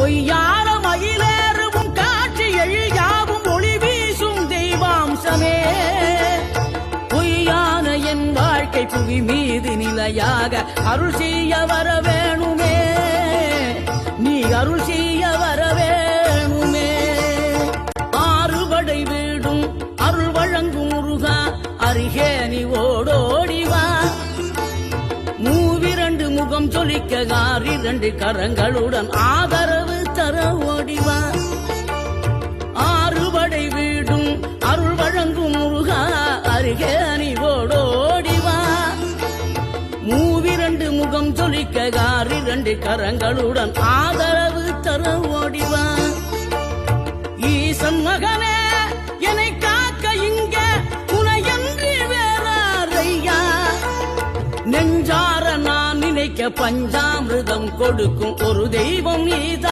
பொய்யான மயிலேறும்? காட்சி எழியாவும் ஒளி வீசும் தெய்வாம்சமே. பொய்யான என் வாழ்க்கை புவி மீது நிலையாக அருள் செய்ய வர வேணுமே நீ அருள் செய்ய வர வேணுமே ஆறுபடை வீடும் அருள் வழங்கும் முருகா அருகே நீ ஓடோடிவா மூவிரண்டு முகம் ஜொலிக்க ஆறிரண்டு கரங்களுடன் ஆதரவு முகம் ஜொலிக்க ஆறிரண்டு கரங்களுடன் ஆதரவு தர ஓடிவா ஈசன் மகனே என்னை காக்க இங்க துணையன்றி வேறாரையா? நெஞ்சார நான் நினைக்க பஞ்சாமிருதம் கொடுக்கும் ஒரு தெய்வம் நீதான்.